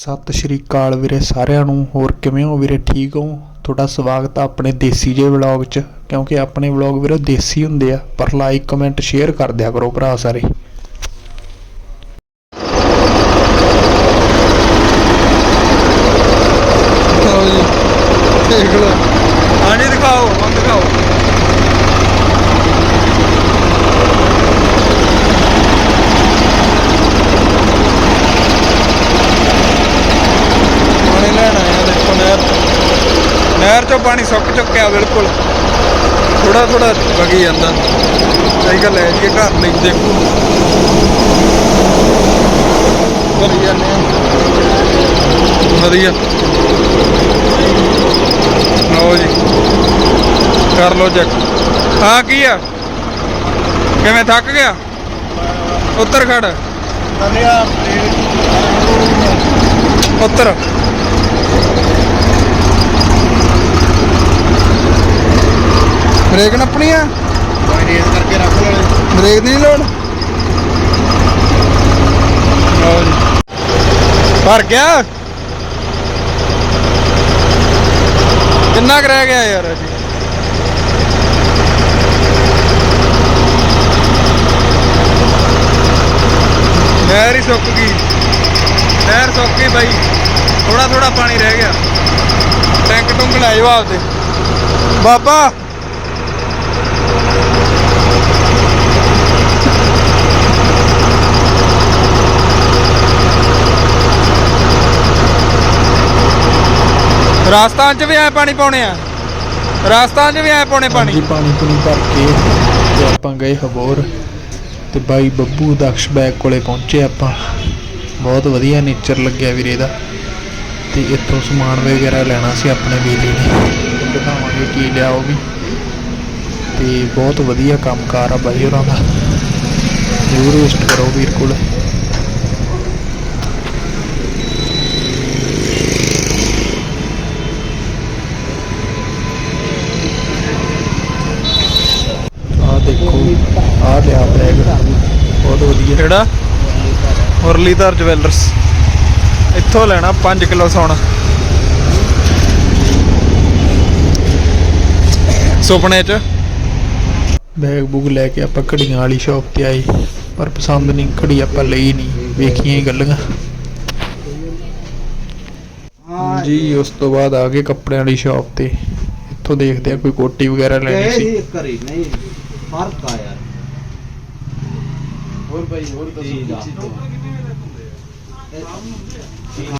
ਸਤਿ ਸ਼੍ਰੀ ਅਕਾਲ ਵੀਰੇ, ਸਾਰਿਆਂ ਨੂੰ। ਹੋਰ ਕਿਵੇਂ ਹੋ ਵੀਰੇ? ਠੀਕ ਹੋ? ਤੁਹਾਡਾ ਸਵਾਗਤ ਆ ਆਪਣੇ ਦੇਸੀ ਜੇ ਵਲੌਗ 'ਚ। ਕਿਉਂਕਿ ਆਪਣੇ ਵਲੌਗ ਵੀਰੇ ਦੇਸੀ ਹੁੰਦੇ ਆ। ਪਰ ਲਾਈਕ ਕਮੈਂਟ ਸ਼ੇਅਰ ਕਰ ਦਿਆ ਕਰੋ ਭਰਾ ਸਾਰੇ ਦਿਖਾਓ ਜੀ ਦੇਖ ਲਓ ਹਾਂਜੀ ਦਿਖਾਓ ਹੁਣ ਦਿਖਾਓ ਪਾਣੀ ਲੈਣ ਆਏ ਆ ਦੇਖੋ ਨਹਿਰ ਤੋਂ ਨਹਿਰ ਚੋਂ ਪਾਣੀ ਸੁੱਕ ਚੁੱਕਿਆ ਬਿਲਕੁਲ। ਥੋੜਾ ਥੋੜਾ ਵਗੀ ਜਾਂਦਾ। ਸਾਈਕਲ ਲੈ ਜੀ ਘਰ ਲਈ ਦੇਖੋ। ਵਧੀਆ। ਲਓ ਜੀ। ਕਰ ਲਓ ਚੈੱਕ ਆ ਕੀ ਆ? ਕਿਵੇਂ ਥੱਕ ਗਿਆ? ਉੱਤਰ ਖੜ। ਉੱਤਰ। ਬ੍ਰੇਕ ਨੱਪਣੀ ਆ? ਰੇਸ ਕਰਕੇ ਰੱਖ ਲੈ ਬ੍ਰੇਕ ਦੀ ਨਹੀਂ ਲੋੜ? ਲਓ ਜੀ। ਭਰ ਗਿਆ? ਕਿੰਨਾ ਕੁ ਰਹਿ ਗਿਆ ਯਾਰ ਅਜੀ? ਨਹਿਰ ਹੀ ਸੁੱਕ ਗਈ। ਨਹਿਰ ਸੁੱਕ ਗਈ ਬਾਈ। ਥੋੜਾ ਥੋੜਾ ਪਾਣੀ ਰਹਿ ਗਿਆ। ਟੈਂਕ ਟੁੰਕ ਲਾਇਓ ਆਪਦੇ। ਬਾਬਾ! ਰਾਜਸਥਾਨ ਚ ਵੀ ਐ ਪਾਣੀ ਪਾਉਣੇ ਆ। ਰਾਜਸਥਾਨ ਚ ਵੀ ਐ ਪਾਉਣੇ ਪਾਣੀ। ਹਾਂਜੀ, ਪਾਣੀ ਪੁਣੀ ਭਰ ਕੇ ਤੇ ਆਪਾਂ ਗਏ ਹਬੋਰ ਤੇ ਬਾਈ ਬੱਬੂ ਦਕਸ਼ ਬੈਗ ਕੋਲੇ ਪਹੁੰਚੇ ਆਪਾਂ। ਬਹੁਤ ਵਧੀਆ ਨੇਚਰ ਲੱਗਿਆ ਵੀਰੇ ਦਾ। ਤੇ ਇੱਥੋਂ ਸਮਾਨ ਵਗੈਰਾ ਲੈਣਾ ਸੀ ਆਪਣੇ ਵੀਲੇ ਨੇ। ਦਿਖਾਵਾਂਗੇ ਕੀ ਲਿਆ ਉਹ ਵੀ। ਤੇ ਬਹੁਤ ਵਧੀਆ ਕੰਮਕਾਰ ਆ ਬਾਈ ਹੋਰਾਂ ਦਾ। ਜ਼ਰੂਰ ਵਿਜ਼ਿਟ ਕਰੋ ਵੀਰ ਕੋਲ। ਕਿਹੜਾ ਮੁਰਲੀਧਰ ਜਵੈਲਰਸ। ਇੱਥੋਂ ਲੈਣਾ 5 ਕਿਲੋ ਸੋਨਾ ਸੁਪਨੇ ਚ। ਬੈਗ ਬੁੱਗ ਲੈ ਕੇ ਆਪਾਂ ਘੜੀਆਂ ਵਾਲੀ ਸ਼ਾਪ ਤੇ ਆਏ ਪਰ ਪਸੰਦ ਨਹੀਂ ਘੜੀ ਆਪਾਂ ਲਈ ਨਹੀਂ ਵੇਖੀਆਂ ਹੀ ਗੱਲਾਂ। ਜੀ ਉਸ ਤੋਂ ਬਾਅਦ ਆ ਗਏ ਕੱਪੜਿਆਂ ਵਾਲੀ ਸ਼ਾਪ ਤੇ। ਇੱਥੋਂ ਦੇਖਦੇ ਆ ਕੋਈ ਕੋਟੀ ਵਗੈਰਾ ਲੈਣੀ ਸੀ। ਨਹੀਂ ਕਰੀ ਨਹੀਂ ਫ਼ਰਕ ਆ ਯਾਰ। ਹੋਰ ਭਾਈ ਹੋਰ ਦੱਸੋ ਕੀ ਚੀਜ਼? ਹੈ